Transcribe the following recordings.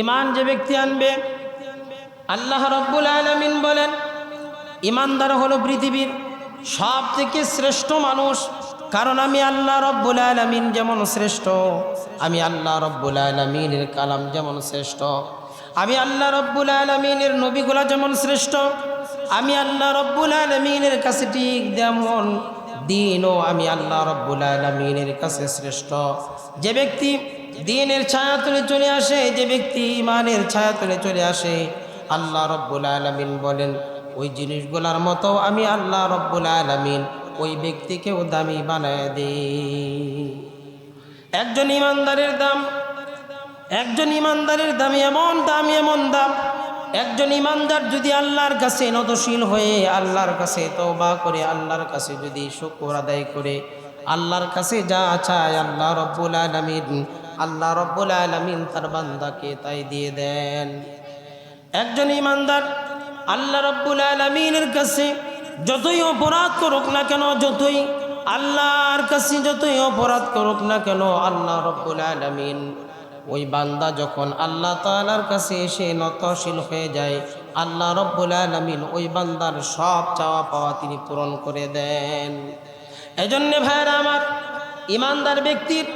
ইমান যে ব্যক্তি আনবে, আল্লাহ রব্বুল আলমিন বলেন, ইমানদার হলো পৃথিবীর সব থেকে শ্রেষ্ঠ মানুষ, কারণ আমি আল্লাহ রব্বুল আলমিন যেমন শ্রেষ্ঠ, আমি আল্লাহ রব্বুল আলমিনের কালাম যেমন শ্রেষ্ঠ, আমি আল্লাহ রব্বুল আলমিনের নবীগুলা যেমন শ্রেষ্ঠ, আমি আল্লাহ রব্বুল আলমিনের কাছে ঠিক যেমন দিনও আমি আল্লাহ রব্বুল আলমিনের কাছে শ্রেষ্ঠ। যে ব্যক্তি দিনের ছায়া তুলে চলে আসে, যে ব্যক্তি ইমানের ছায়া তুলে চলে আসে, আল্লাহ রব্বুল আলমিন বলেন, ওই জিনিসগুলার মতো আমি আল্লাহ রব্বুল আলমিন ওই ব্যক্তিকেও দামি বানায় দিই। একজন ইমানদারের দাম, একজন ইমানদারের দাম এমন দাম এমন দাম, একজন ইমানদার যদি আল্লাহর কাছে নতশীল হয়ে আল্লাহর কাছে তওবা করে, আল্লাহর কাছে যদি শুকর আদায় করে, আল্লাহর কাছে যা চায় আল্লাহ রব্বুল আলমিন আল্লাহ রব্বুল আলমিন তার বান্দাকে তাই দিয়ে দেন। একজন ইমানদার আল্লাহ রব্বুল আলমিনের কাছে যতই অপরাধ করুক না কেন, যতই আল্লাহর কাছে যতই অপরাধ করুক না কেন, আল্লাহ রব্বুল আলমিন ওই বান্দা যখন আল্লাহ তালার কাছে এসে নতশীল হয়ে যায়, আল্লাহ রব্বুল আলমিন ওই বান্দার সব চাওয়া পাওয়া তিনি পূরণ করে দেন। এজন্যে ভাইরা আমার ইমানদার ব্যক্তির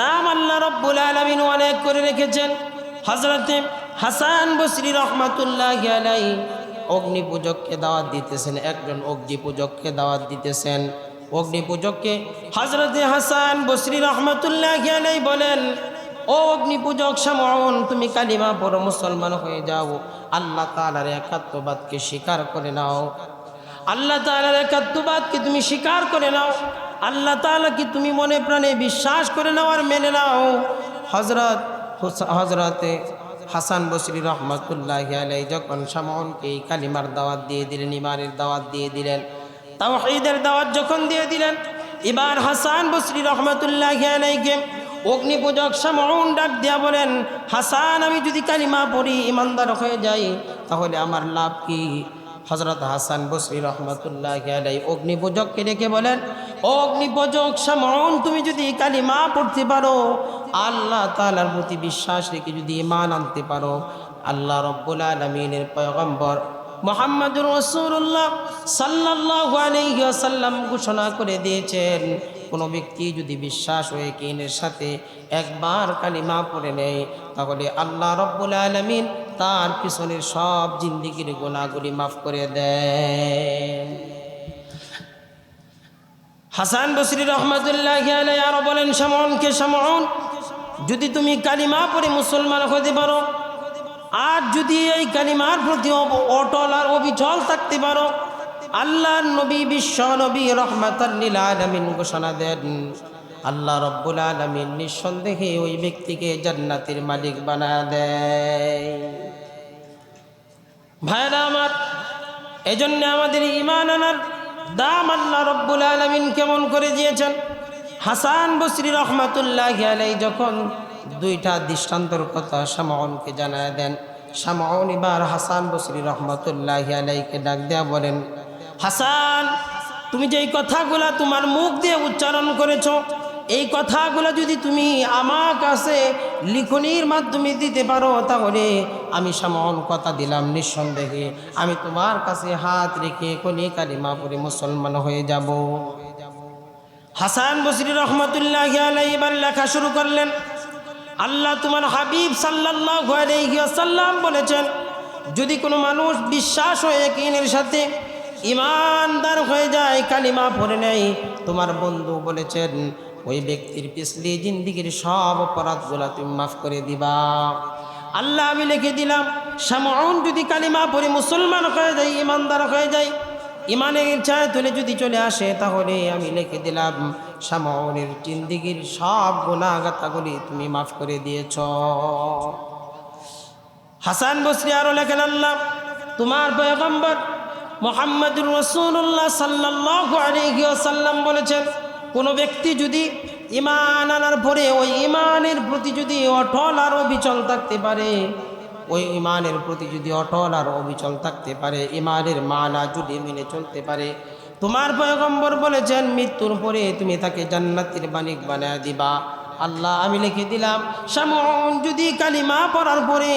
দাম আল্লাহ রব্বুল আলমিন অনেক করে রেখেছেন। হজরতে হাসান বসরি রহমাতুল্লাহ আলাই অগ্নি পূজককে দাওয়াত দিতেছেন, একজন অগ্নি পূজককে দাওয়াত দিতেছেন। অগ্নি পূজককে হজরতে হাসান বসরি রহমতুল্লাহ আলাই বলেন, ও অগ্নি পূজক সামন তুমি কালিমা বড় মুসলমান হয়ে যাও। আল্লাহ তালার একাত্মবাদকে স্বীকার করে নাও। আল্লাহ তালার একাত্মবাদকে তুমি স্বীকার করে নাও। আল্লাহ তালাকে তুমি মনে প্রাণে বিশ্বাস করে নাও আর মেনে নাও? হজরত হজরতে হাসান বসরি রহমতুল্লাহ আলাই যখন সামনকে এই কালিমার দাওয়াত দিয়ে দিলেন ইমানের দাওয়াত দিয়ে দিলেন, তাওহীদের দাওয়াত যখন দিয়ে দিলেন, এবার হাসান বসরি রহমতুল্লাহ আলাইকে অগ্নি পূজক সামন ডাক দিয়া বলেন, হাসান, আমি যদি কালিমা পড়ি ইমানদার হয়ে যাই, তাহলে আমার লাভ কি? হজরত হাসান বসরি রহমতুল্লাহ আলাই অগ্নি পূজককে ডেকে বলেন ও অগ্নি পূজক সামন তুমি যদি কালিমা পড়তে পারো, আল্লাহ তালার প্রতি বিশ্বাস রেখে যদি ইমান আনতে পারো, আল্লাহ রব্বুল আলমিনের পয়গম্বর মোহাম্মদুর রসুল্লাহ সাল্লাহ আলহিহাসাল্লাম ঘোষণা করে দিয়েছেন, কোনো ব্যক্তি যদি বিশ্বাস হয়ে কিনের সাথে একবার কালিমা পড়ে নেয়, তাহলে আল্লাহ রব্বুল আলমিন তার পিছনের সব জিন্দিগির গোনাগুলি মাফ করে দেন। হাসান বসরি রহমতুল্লাহ আরও বলেন সামনকে সামন যদি তুমি কালিমা পড়ে মুসলমান হতে পারো, আর যদি এই কালিমার প্রতি অটল আর অবিচল থাকতে পারো আল্লাহ নবী বিশ্ব নবী রহমাতাল্লিল ঘোষণা দেন। আল্লাহ রব্বুল আলমিন নিঃসন্দেহে ওই ব্যক্তিকে জান্নাতের মালিক বানা দেয়। ভাইরা আমার এই জন্য আমাদের ইমান আনার দাম আল্লাহ রব্বুল আলমিন কেমন করে দিয়েছেন? হাসান বসরি রহমাতুল্লাহ আলাই যখন দুইটা দৃষ্টান্তর কথা সামাউনকে জানায় দেন সামাউন এবার হাসান বসরি রহমতুল্লাহ আলাইকে ডাক দেয়া বলেন, হাসান, তুমি যেই কথাগুলা তোমার মুখ দিয়ে উচ্চারণ করেছ, এই কথাগুলো যদি তুমি আমার কাছে লিখনির মাধ্যমে দিতে পারো তাহলে আমি সামাউন কথা দিলাম নিঃসন্দেহে। আমি তোমার কাছে হাত রেখে কোনি কালিমা পরে মুসলমান হয়ে যাব। হাসান বসরি রহমতুল্লাহ এবার লেখা শুরু করলেন। আল্লাহ তোমার হাবিব সাল্লাহ বলেছেন, যদি কোনো মানুষ বিশ্বাস হয়ে কিনের সাথে ইমানদার হয়ে যায়, কালিমা পড়ে নেয়, তোমার বন্ধু বলেছেন, ওই ব্যক্তির পিছলি জিন্দিগির সব অপরাধগুলা তুমি মাফ করে দিবা। আল্লাহ আমি লিখে দিলাম সামন যদি কালিমা পড়ে মুসলমান হয়ে যায়, ইমানদার হয়ে যায়, ইমানের ইচ্ছায় তুলে যদি চলে আসে, তাহলে আমি লিখে দিলাম সামনের জিন্দিগির সব গুণাগাতাগুলি তুমি মাফ করে দিয়েছ। হাসান বসরি আরও লেখেন, আল্লাহ, তোমার পয়গম্বর মোহাম্মদুর রসুল্লাহ সাল্লাহ আলহিসাল্লাম বলেছেন, কোনো ব্যক্তি যদি ইমান আনার পরে ওই ইমানের প্রতি যদি অটল আর অবিচল থাকতে পারে, ওই ইমানের প্রতি যদি অটল আর অবিচল থাকতে পারে, ইমানের মানা যদি মেনে চলতে পারে, তোমার পয়গম্বর বলেছেন, মৃত্যুর পরে তুমি তাকে জান্নাতের বাণিক বানায় দিবা। আল্লাহ, আমি লিখে দিলাম, সামন যদি কালিমা পড়ার পরে,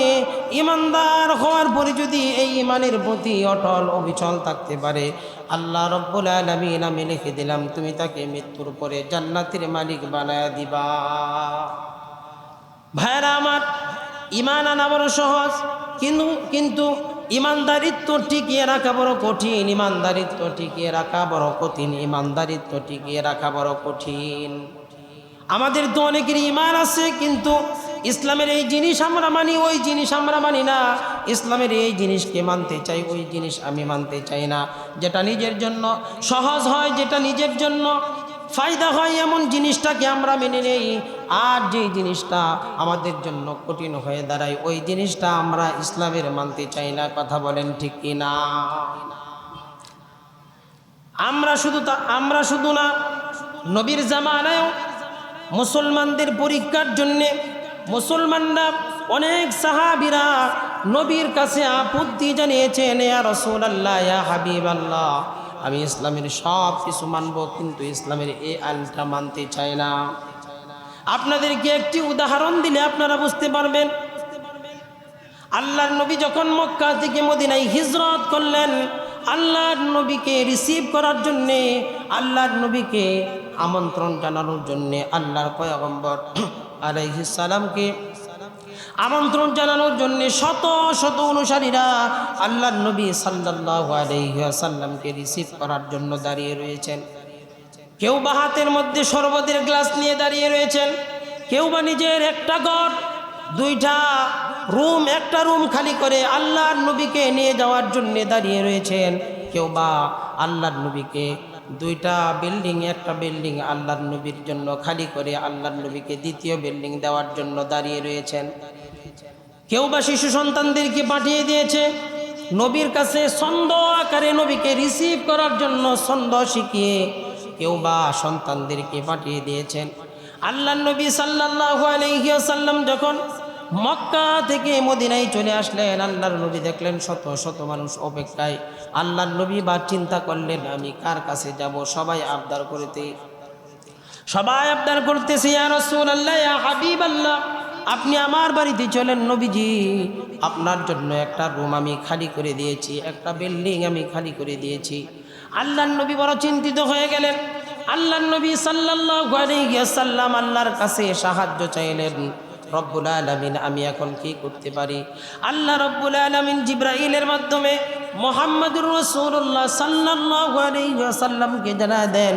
ইমানদার হওয়ার পরে যদি এই ইমানের প্রতি অটল অবিচল থাকতে পারে আল্লাহ রব্বুল আলমিন আমি লিখে দিলাম, তুমি তাকে মৃত্যুর পরে জান্নাতের মালিক বানায় দিবা। ভাইরা আমার ইমান আনা বড় সহজ, কিন্তু কিন্তু ইমানদারিত্ব টিকিয়ে রাখা বড় কঠিন ইমানদারিত্ব টিকিয়ে রাখা বড় কঠিন ইমানদারিত্ব টিকিয়ে রাখা বড় কঠিন। আমাদের তো অনেকের ইমান আছে, কিন্তু ইসলামের এই জিনিস আমরা মানি, ওই জিনিস আমরা মানি না। ইসলামের এই জিনিসকে মানতে চাই, ওই জিনিস আমি মানতে চাই না। যেটা নিজের জন্য সহজ হয়, যেটা নিজের জন্য ফায়দা হয়, এমন জিনিসটাকে আমরা মেনে নেই। আর যেই জিনিসটা আমাদের জন্য কঠিন হয়ে দাঁড়ায়, ওই জিনিসটা আমরা ইসলামের মানতে চাই না, কথা বলেন ঠিক কি না? আমরা শুধু তা, আমরা শুধু না, নবীর জামানায়ও মুসলমানদের পরীক্ষার জন্যে মুসলমানরা অনেক সাহাবিরা নবীর কাছে আপত্তি জানিয়েছেন, ইয়া রসুল আল্লাহ ইয়া হাবিব আল্লাহ আমি ইসলামের সব কিছু মানব, কিন্তু ইসলামের এই আইনটা মানতে চাই না। আপনাদেরকে একটি উদাহরণ দিলে আপনারা বুঝতে পারবেন। আল্লাহর নবী যখন মক্কা থেকে মদিনায় হিজরত করলেন, আল্লাহর নবীকে রিসিভ করার জন্যে, আল্লাহর নবীকে আমন্ত্রণ জানানোর জন্যে আল্লাহর পয়গম্বর আলাইহিস আমন্ত্রণ জানানোর জন্যে শত শত অনুসারীরা আল্লাহর নবী সাল্লামকে রিসিভ করার জন্য দাঁড়িয়ে রয়েছেন। কেউ বা হাতের মধ্যে শরবতের গ্লাস নিয়ে দাঁড়িয়ে রয়েছেন, কেউ বা নিজের একটা ঘর, দুইটা রুম, একটা রুম খালি করে আল্লাহর নবীকে নিয়ে যাওয়ার জন্য দাঁড়িয়ে রয়েছেন, কেউ বা আল্লাহর নবীকে। দুইটা বিল্ডিং, একটা বিল্ডিং আল্লাহর নবীর জন্য খালি করে আল্লাহর নবীকে দ্বিতীয় বিল্ডিং দেওয়ার জন্য দাঁড়িয়ে রয়েছেন। কেউ বা শিশু সন্তানদেরকে পাঠিয়ে দিয়েছে। নবীর কাছে ছন্দ আকারে নবীকে রিসিভ করার জন্য ছন্দ শিখিয়ে কেউ বা সন্তানদেরকে পাঠিয়ে দিয়েছেন। আল্লাহ নবী সাল্লাহ আলহিয়াসাল্লাম যখন মক্কা থেকে মদিনায় চলে আসলেন, আল্লাহর নবী দেখলেন শত শত মানুষ অপেক্ষায়। আল্লাহর নবী বা চিন্তা করলেন, আমি কার কাছে যাব? সবাই আবদার করতে সবাই আবদার করতেছে, ইয়া আল্লাহ ইয়া হাবিবাল্লাহ। আপনি আমার বাড়িতে চলেন নবীজি। আপনার জন্য একটা রুম আমি খালি করে দিয়েছি, একটা বিল্ডিং আমি খালি করে দিয়েছি। আল্লাহর নবী বড় চিন্তিত হয়ে গেলেন। আল্লাহর নবী সাল্লাম আল্লাহর কাছে সাহায্য চাইলেন। রব্বুল আলমিন, আমি এখন কি করতে পারি? আল্লাহ রব্বুল আলমিন জিব্রাহিলের মাধ্যমে মোহাম্মদুর রসুল্লাহ সাল্লাল্লাহু আলাইহি সাল্লামকে জানা দেন।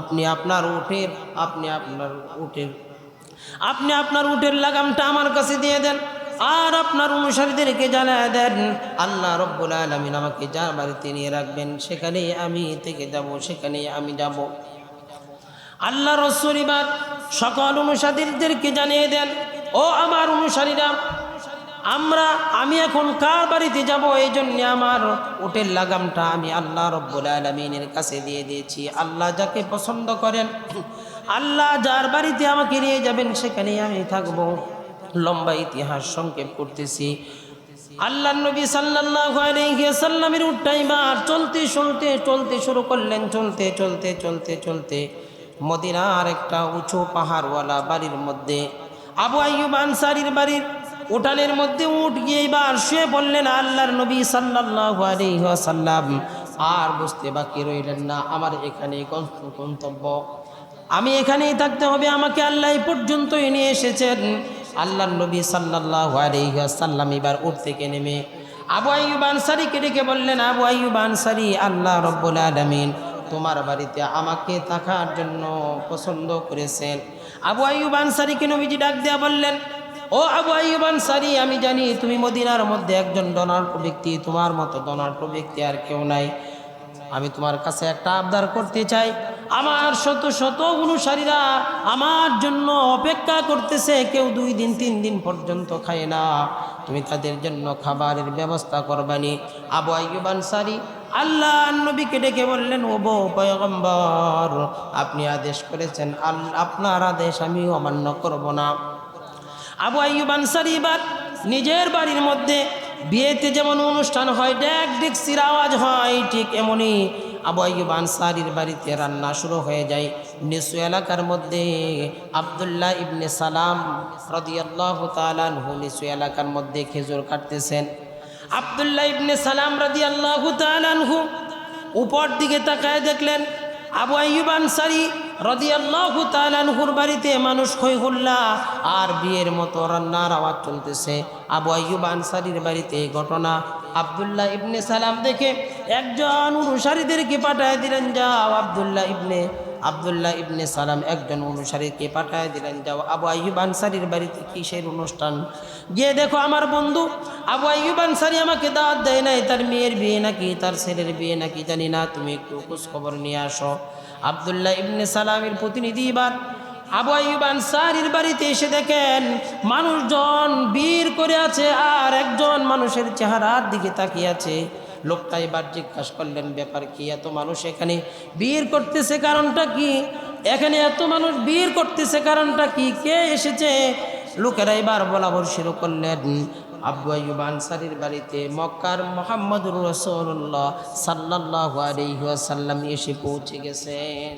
আপনি আপনার উঠের আপনি আপনার উঠের আপনি আপনার উঠের লাগামটা আমার কাছে দিয়ে দেন, আর আপনার অনুসারীদেরকে জানায় দেন? আল্লাহ রব্বুল আলমিন আমাকে যার বাড়িতে নিয়ে রাখবেন, সেখানেই আমি থেকে যাব, সেখানেই আমি যাব। আল্লাহ রসরিবার সকল অনুসারীদেরকে জানিয়ে দেন, ও আমার অনুসারীরা আমরা, আমি এখন কার বাড়িতে যাব? এই জন্যে আমার উটের লাগামটা আমি আল্লাহ রব্বুল আলমিনের কাছে দিয়ে দিয়েছি। আল্লাহ যাকে পছন্দ করেন, আল্লাহ যার বাড়িতে আমাকে নিয়ে যাবেন, সেখানেই আমি থাকব। লম্বা ইতিহাস সংক্ষেপ করতেছি। আল্লাহ নবী সাল্লামের উঠাইবার চলতে চলতে চলতে শুরু করলেন। চলতে চলতে চলতে চলতে মদিনার একটা উঁচু পাহাড়ওয়ালা বাড়ির মধ্যে আবু আইয়ুব আনসারির বাড়ির উঠানের মধ্যে উঠ গিয়ে এবার শুয়ে বললেন আল্লাহর নবী সাল্লাল্লাহু আলাইহি সাল্লাম আর বুঝতে বাকি রইলেন না, আমার এখানে গন্তব্য। আমি এখানেই থাকতে হবে, আমাকে আল্লাহ পর্যন্তই নিয়ে এসেছেন। আল্লাহর নবী সাল্লাল্লাহু আলাইহি সাল্লাম এবার উঠ থেকে নেমে আবু আইয়ুব আনসারিকে ডেকে বললেন, আবু আইয়ুব আনসারি, আল্লাহ রব্বুল আলামিন তোমার বাড়িতে আমাকে থাকার জন্য পছন্দ করেছেন। আবু আইয়ুব আনসারিকে নবীজি ডাক দেয়া বললেন ও আবু আইয়ুব সারি আমি জানি তুমি মদিনার মধ্যে একজন ডনার্ট ব্যক্তি, তোমার মতো ডনার্ট ব্যক্তি আর কেউ নাই। আমি তোমার কাছে একটা আবদার করতে চাই। আমার শত শত অনুসারীরা আমার জন্য অপেক্ষা করতেছে, কেউ দুই দিন, তিন দিন পর্যন্ত খায় না। তুমি তাদের জন্য খাবারের ব্যবস্থা করবানি। আবু আইয়ুব আনসারি আল্লাহ নবীকে ডেকে বললেন, ও বো পয়গম্বর, আপনি আদেশ করেছেন আল্লাহ আপনার আদেশ আমি অমান্য করব না। আবু আইয়ুব আনসারি এবার নিজের বাড়ির মধ্যে বিয়েতে যেমন অনুষ্ঠান হয় ড্যাক ডেক্সির আওয়াজ হয়, ঠিক এমনই আবু আইয়ুব আনসারির বাড়িতে রান্না শুরু হয়ে যায়। নিচু এলাকার মধ্যে আবদুল্লাহ ইবনে সালাম রদিয়াল্লাহ তালানহু নিচু এলাকার মধ্যে খেজুর কাটতেছেন। আবদুল্লাহ ইবনে সালাম রদিয়াল্লাহ তালানহু উপর দিকে তাকায় দেখলেন আবু আইয়ুব আনসারি রদিয়াল্লাহু তালানহুর বাড়িতে মানুষ হইহুল্লা আর বিয়ের মতো রান্নার আওয়াজ চলতেছে। আবু আইয়ুব আনসারির বাড়িতে ঘটনা। আবদুল্লাহ ইবনে সালাম দেখে একজন অনুসারীদেরকে পাঠায় দিলেন, যাও আবদুল্লাহ ইবনে আবদুল্লাহ ইবনে সালাম একজন অনুসারীকে পাঠায় দিলেন, যাও। আবু আইয়ুব আনসারির বাড়িতে কিসের অনুষ্ঠান? গিয়ে দেখো, আমার বন্ধু আবু আইয়ুব আনসারি আমাকে দাওয়াত দেয় নাই। তার মেয়ের বিয়ে নাকি, তার ছেলের বিয়ে নাকি জানি না। তুমি একটু খোঁজ খবর নিয়ে আসো। আবদুল্লাহ ইবনে সালামের প্রতিনিধি এবার আবু আইয়ুব আনসারির বাড়িতে এসে দেখেন, মানুষজন বীর করে আছে আর একজন মানুষের চেহারার দিকে তাকিয়ে আছে। লোকটা এবার জিজ্ঞাসা করলেন, ব্যাপার কি? এত মানুষ এখানে বীর করতেছে কারণটা কি? এখানে এত মানুষ বীর করতেছে কারণটা কি? কে এসেছে? লোকেরা এবার বলা বল শুরু করলেন আব্বু আইয়ুব আনসারির বাড়িতে মক্কার মোহাম্মদুর রসুল্লাহ সাল্লাহ আলহিহাসাল্লাম এসে পৌঁছে গেছেন।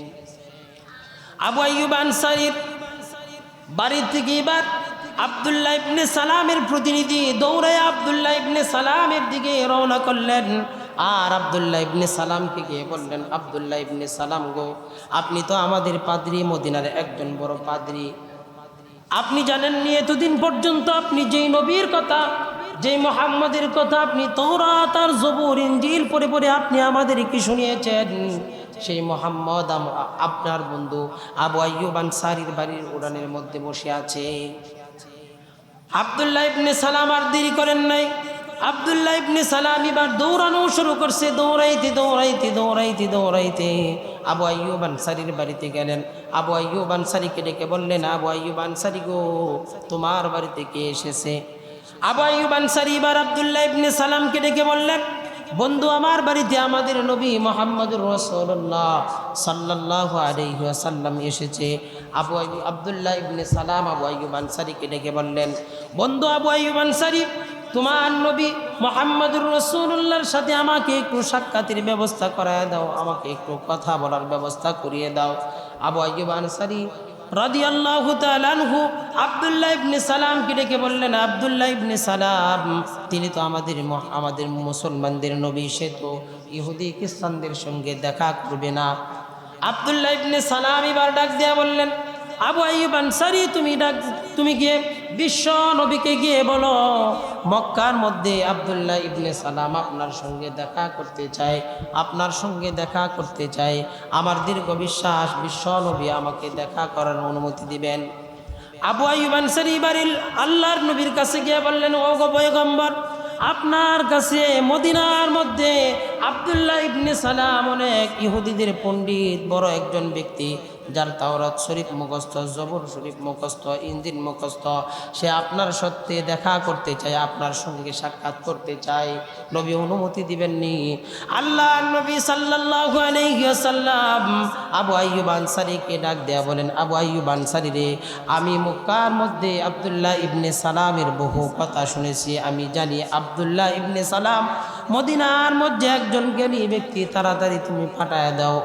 আবু আইয়ুব আনসারির বাড়ি থেকে এবার আবদুল্লাহ ইবনে সালামের প্রতিনিধি দৌড়ায় আবদুল্লাহ ইবনে সালামের দিকে রওনা করলেন। আর আবদুল্লাহ ইবনে সালামকে গিয়ে বললেন, আবদুল্লাহ ইবনে সালাম গো, আপনি তো আমাদের পাদ্রি, মদিনার একজন বড় পাদ্রি। আপনি জানেননি, এতদিন পর্যন্ত আপনি যেই নবীর কথা, যেই মোহাম্মদের কথা, আপনি তোরা তার জবুর ইঞ্জিল পরে পরে আপনি আমাদেরকে শুনিয়েছেন। সেই মোহাম্মদ আপনার বন্ধু আবু আইয়ুব আনসারির বাড়ির উড়ানের মধ্যে বসে আছে। আবদুল্লাহ ইবনে সালাম আর দেরি করেন নাই। আবদুল্লাহ ইবনে সালাম এবার দৌড়ানো শুরু করছে, দৌড়াইতে দৌড়াইতে দৌড়াইতে দৌড়াইতে। আবু আইয়ুব আনসারির বাড়িতে গেলেন। আবু আইয়ুব আনসারিকে ডেকে বললেন, আবু আইয়ুব আনসারি গো, তোমার বাড়িতে কে এসেছে? আবু আইয়ুব আনসারি এবার আবদুল্লাহ ইবনে সালামকে ডেকে বললেন, বন্ধু, আমার বাড়িতে আমাদের নবী মোহাম্মদুর রসুল্লাহ সাল্লাহ আলহিহাসাল্লাম এসেছে। আবু আবদুল্লাহ ইবনে সালাম আবু আইয়ুব আনসারিকে ডেকে বললেন, বন্ধু, আবু আইয়ুব আনসারি তোমার নবী মোহাম্মদুর রসুল্লাহর সাথে আমাকে একটু সাক্ষাতের ব্যবস্থা করায় দাও, আমাকে একটু কথা বলার ব্যবস্থা করিয়ে দাও। আবু আইয়ুব আনসারি রাদি আল্লাহ তালানহু আবদুল্লাহ ইবনে সালামকে ডেকে বললেন, আবদুল্লাহ ইবনে সালাম, তিনি তো আমাদের আমাদের মুসলমানদের নবী, সে তো ইহুদি খ্রিস্টানদের সঙ্গে দেখা করবে না। আবদুল্লাহ ইবনে সালাম এবার ডাক দিয়া বললেন, আবু আইয়ুব আনসারি, তুমি ডাক তুমি গিয়ে বিশ্ব নবীকে গিয়ে বলো, মক্কার মধ্যে আবদুল্লাহ ইবনে সালাম আপনার সঙ্গে দেখা করতে চায়, আপনার সঙ্গে দেখা করতে চায়। আমার দীর্ঘ বিশ্বাস, বিশ্ব নবী আমাকে দেখা করার অনুমতি দিবেন। আবু আইয়ুব আনসারি বাড়ির আল্লাহর নবীর কাছে গিয়ে বললেন ও গো আপনার কাছে মদিনার মধ্যে আবদুল্লাহ ইবনে সালাম অনেক ইহুদিদের পণ্ডিত বড় একজন ব্যক্তি যার তাওরাত শরীফ মুখস্থ, জবর শরীফ মুখস্থ, ইঞ্জিন মুখস্থ, সে আপনার সত্যি দেখা করতে চায়, আপনার সঙ্গে সাক্ষাৎ করতে চায়। নবী অনুমতি দিবেননি। আল্লাহ নবী আলাইহি আবু আইয়ুব আনসারীকে ডাক দেয়া বলেন, আবু আইয়ুব আনসারী রে, আমি মক্কার মধ্যে আবদুল্লাহ ইবনে সালামের বহু কথা শুনেছি। আমি জানি আব্দুল্লাহ ইবনে সালাম মদিনার মধ্যে একজন জ্ঞানী ব্যক্তি, তাড়াতাড়ি তুমি পাঠায় দাও।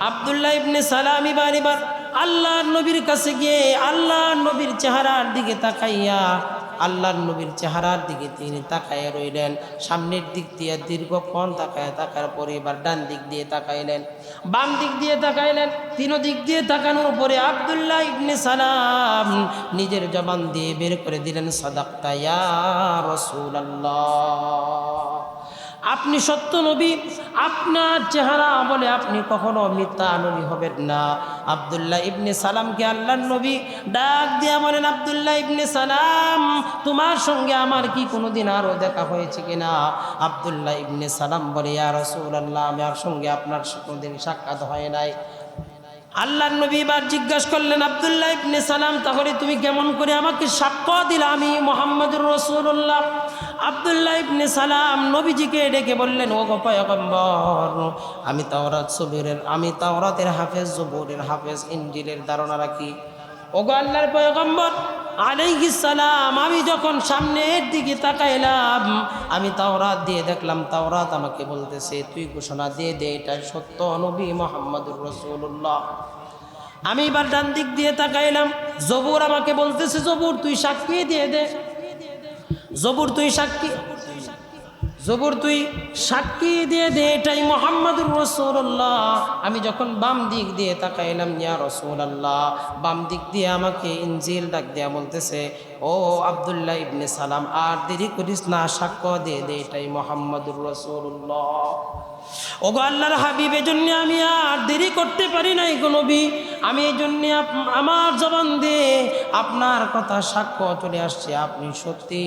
আবদুল্লাহ ইবনে সালাম এবার এবার আল্লাহর নবীর কাছে গিয়ে, আল্লাহর নবীর চেহারার দিকে তাকাইয়া, আল্লাহর নবীর চেহারার দিকে তিনি তাকাইয়া রইলেন। সামনের দিক দিয়ে দীর্ঘক্ষণ তাকায় তাকার পরে এবার ডান দিক দিয়ে তাকাইলেন। বাম দিক দিয়ে তাকাইলেন। তিনো দিক দিয়ে তাকানোর পরে আবদুল্লাহ ইবনে সালাম নিজের জবান দিয়ে বের করে দিলেন, সাদাক্তা রসুল রাসূলুল্লাহ। আপনি সত্য নবী, আপনার চেহারা বলে আপনি কখনো মিথ্যা নবী হবেন না। আবদুল্লাহ ইবনে সালামকে আল্লাহর নবী, ডাক দিয়া বলেন, আবদুল্লাহ ইবনে সালাম, তোমার সঙ্গে আমার কি কোনোদিন আরও দেখা হয়েছে কিনা? আবদুল্লাহ ইবনে সালাম বলে, ইয়া রসুল্লাহ আমার সঙ্গে আপনার কোনোদিন সাক্ষাৎ হয় নাই। আল্লাহর নবী এবার জিজ্ঞাসা করলেন, আবদুল্লাহ ইবনে সালাম, তাহলে তুমি কেমন করে আমাকে সাক্ষ্য দিলে? আমি মোহাম্মদুর রসুল্লাহ আবদুল্লাহ ইবনে সালাম নবীজিকে ডেকে বললেন ও গপয়গম্বর আমি তাওরাত সবুরের আমি তাওরাতের হাফেজ, জবুরের হাফেজ ইঞ্জিলের ধারণা রাখি। ও গো আল্লাহর পয়গম্বর সালাম, আমি যখন সামনের দিকে তাকাইলাম, আমি তাওরাত দিয়ে দেখলাম, তাওরাত আমাকে বলতেছে, তুই ঘোষণা দিয়ে দে এটা সত্য, নবী মোহাম্মদুর রসুল্লাহ আমি এবার ডান দিক দিয়ে তাকাইলাম, জবুর আমাকে বলতেছে, জবুর, তুই সাক্ষী দিয়ে দে। জবুর তুই সাক্ষী। জবর তুই সাক্ষী দিয়ে দে, এটাই মোহাম্মদুর রসুল্লাহ। আমি যখন বাম দিক দিয়ে তাকাইলাম, ইয়া রসুল্লাহ, বাম দিক দিয়ে আমাকে ইঞ্জিল ডাক দেয়া বলতেছে, ও আবদুল্লাহ ইবনে সালাম, আর দেরি করিস না, সাক্ষ্য দিয়ে দে, এটাই মোহাম্মদুর রসুল্লাহ। ওগো আল্লাহর হাবিবের জন্য আমি আর দেরি করতে পারি নাই নবী। আমি এই জন্যে আমার জবান দিয়ে আপনার কথা সাক্ষ্য চলে আসছে। আপনি সত্যি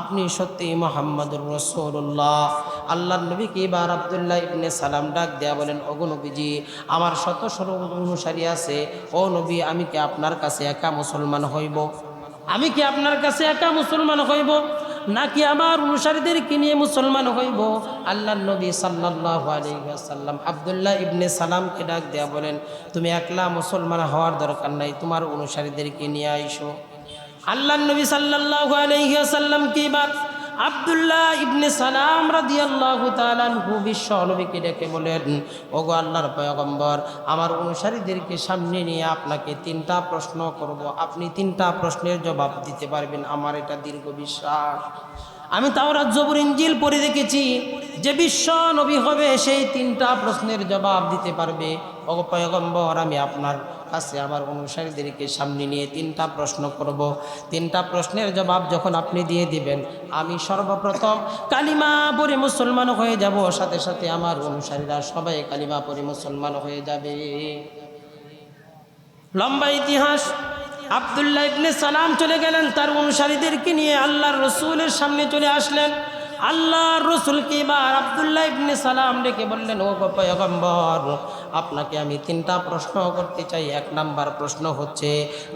আপনি সত্যি মোহাম্মদুর রসুল্লাহ আল্লাহর নবীকে এবার আবদুল্লাহ ইবনে সালাম ডাক দেয়া বলেন, ওগো নবীজি, আমার শত শত অনুসারী আছে। ও নবী, আমি কি আপনার কাছে একা মুসলমান হইব? আমি কি আপনার কাছে একা মুসলমান হইব? নাকি আমার অনুসারীদেরকে নিয়ে মুসলমান হইব? আল্লাহ নবী সাল্লাহ আলাইসাল্লাম আবদুল্লাহ ইবনে সালামকে ডাক দেয়া বলেন, তুমি একলা মুসলমান হওয়ার দরকার নাই, তোমার অনুসারীদেরকে নিয়ে আইসো? আল্লাহ নবী সাল্লাহ কি এবার আবদুল্লাহ ইবনে সালাম রাদিয়াল্লাহু তাআলাহু বিশ্ব নবীকে ডেকে বলেন, ওগো আল্লাহর পয়গম্বর, আমার অনুসারীদেরকে সামনে নিয়ে আপনাকে তিনটা প্রশ্ন করব। আপনি তিনটা প্রশ্নের জবাব দিতে পারবেন, আমার এটা দীর্ঘ বিশ্বাস। আমি তাওরাত জবুর ইঞ্জিল পড়ে দেখেছি, যে বিশ্ব নবী হবে, সেই তিনটা প্রশ্নের জবাব দিতে পারবে। পয়গম্বর, আমি আপনার কাছে আমার অনুসারীদেরকে সামনে নিয়ে তিনটা প্রশ্ন করব। তিনটা প্রশ্নের জবাব যখন আপনি দিয়ে দিবেন, আমি সর্বপ্রথম কালিমা পরে মুসলমান হয়ে যাব, সাথে সাথে আমার অনুসারীরা সবাই কালিমা পরে মুসলমান হয়ে যাবে। লম্বা ইতিহাস, আবদুল্লাহ ইবনে সালাম চলে গেলেন, তার অনুসারীদেরকে নিয়ে আল্লাহর রসুলের সামনে চলে আসলেন। আল্লাহর রসুলকে এবার আবদুল্লাহ ইবনে সালাম ডেকে বললেন ও পয়গম্বর আপনাকে আমি তিনটা প্রশ্ন করতে চাই। এক নাম্বার প্রশ্ন হচ্ছে,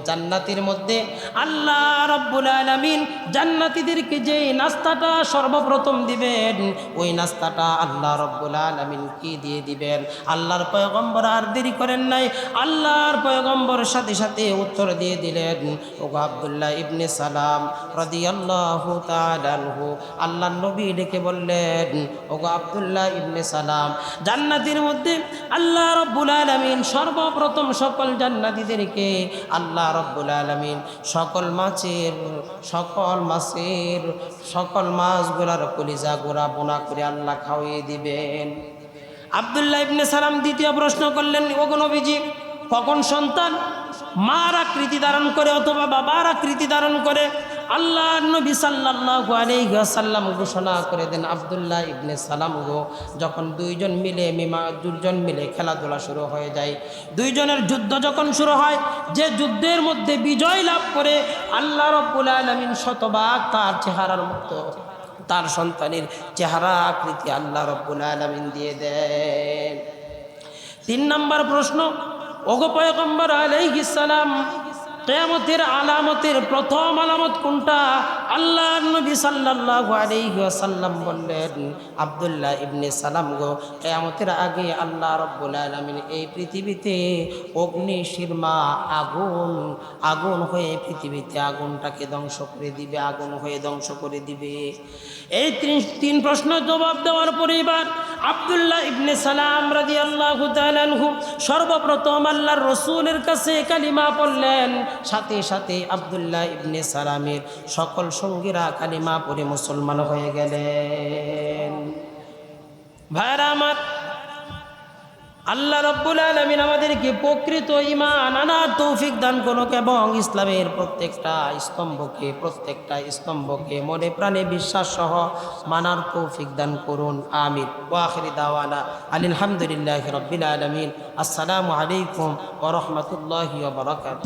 জান্নাতির মধ্যে আল্লাহ রব্বুল আলমিন জান্নাতিদেরকে যে নাস্তাটা সর্বপ্রথম দিবেন, ওই নাস্তাটা আল্লাহ রব্বুল আলমিন কি দিয়ে দিবেন? আল্লাহর পয়গম্বর আর দেরি করেন নাই। আল্লাহর পয়গম্বর সাথে সাথে উত্তর দিয়ে দিলেন ও আবদুল্লাহ ইবনে সালাম রদি আল্লাহ তালহু আল্লাহ নবী ডেকে বললেন ও আবদুল্লাহ ইবনে সালাম, জান্নাতির মধ্যে আল্লাহ রব্বুল আলমিন সর্বপ্রথম সকল জান্নাতিদেরকে আল্লাহ রব্বুল আলমিন সকল মাছের সকল মাছের, সকল মাছগুলার কলিজা গোড়া বোনা করে আল্লাহ খাওয়িয়ে দিবেন। আবদুল্লাহ ইবনে সালাম দ্বিতীয় প্রশ্ন করলেন, ওগো নবীজি, কখন সন্তান মার আকৃতি ধারণ করে অথবা বাবার আকৃতি ধারণ করে? আল্লাহ নবী সাল্লাল্লাহু আলাইহি ঘোষণা করে দেন আব্দুল্লাহ ইবনে সালাম গো, যখন দুইজন মিলে মিমা দুজন মিলে খেলাধুলা শুরু হয়ে যায়। দুইজনের যুদ্ধ যখন শুরু হয়, যে যুদ্ধের মধ্যে বিজয় লাভ করে আল্লাহ রব্বুল আলামিন শতভাগ তার চেহারার মতো, তার সন্তানের চেহারা আকৃতি আল্লাহ রব্বুল আলমিন দিয়ে দেন। তিন নম্বর প্রশ্ন, ওগো পয়গম্বর আলাইহিস সালাম কেয়ামতের আলামতের প্রথম আলামত কোনটা? আল্লাহ নবী সাল্লাল্লাহু আলাইহি ওয়াসাল্লাম বললেন, আব্দুল্লাহ ইবনে সালাম গো, কেয়ামতের আগে আল্লাহ রব্বুল আলামিন এই পৃথিবীতে অগ্নি, শিরমা, আগুন আগুন হয়ে পৃথিবীতে আগুনটাকে ধ্বংস করে দিবে, আগুন হয়ে ধ্বংস করে দিবে। এই তিন তিন প্রশ্ন জবাব দেওয়ার পরে এবার আবদুল্লাহ ইবনে সালাম রাজি আল্লাহ সর্বপ্রথম আল্লাহর রসুলের কাছে কালিমা পড়লেন। সাথে সাথে আবদুল্লাহ ইবনে সালামের সকল সঙ্গীরা কালিমা পড়ে মুসলমান হয়ে গেলেন। ভাইরা আমার, আল্লাহ রব্বুল আলমিন আমাদেরকে প্রকৃত ইমান আনার তৌফিক দান করুক এবং ইসলামের প্রত্যেকটা স্তম্ভকে প্রত্যেকটা স্তম্ভকে মনে প্রাণে বিশ্বাস সহ মানার তৌফিক দান করুন। আমির ওয়াখিরি দাওয়ানা আলহামদুলিল্লাহ রব্বিল আলমিন। আসসালামু আলাইকুম ওরহমতুল্লাহ বারকাত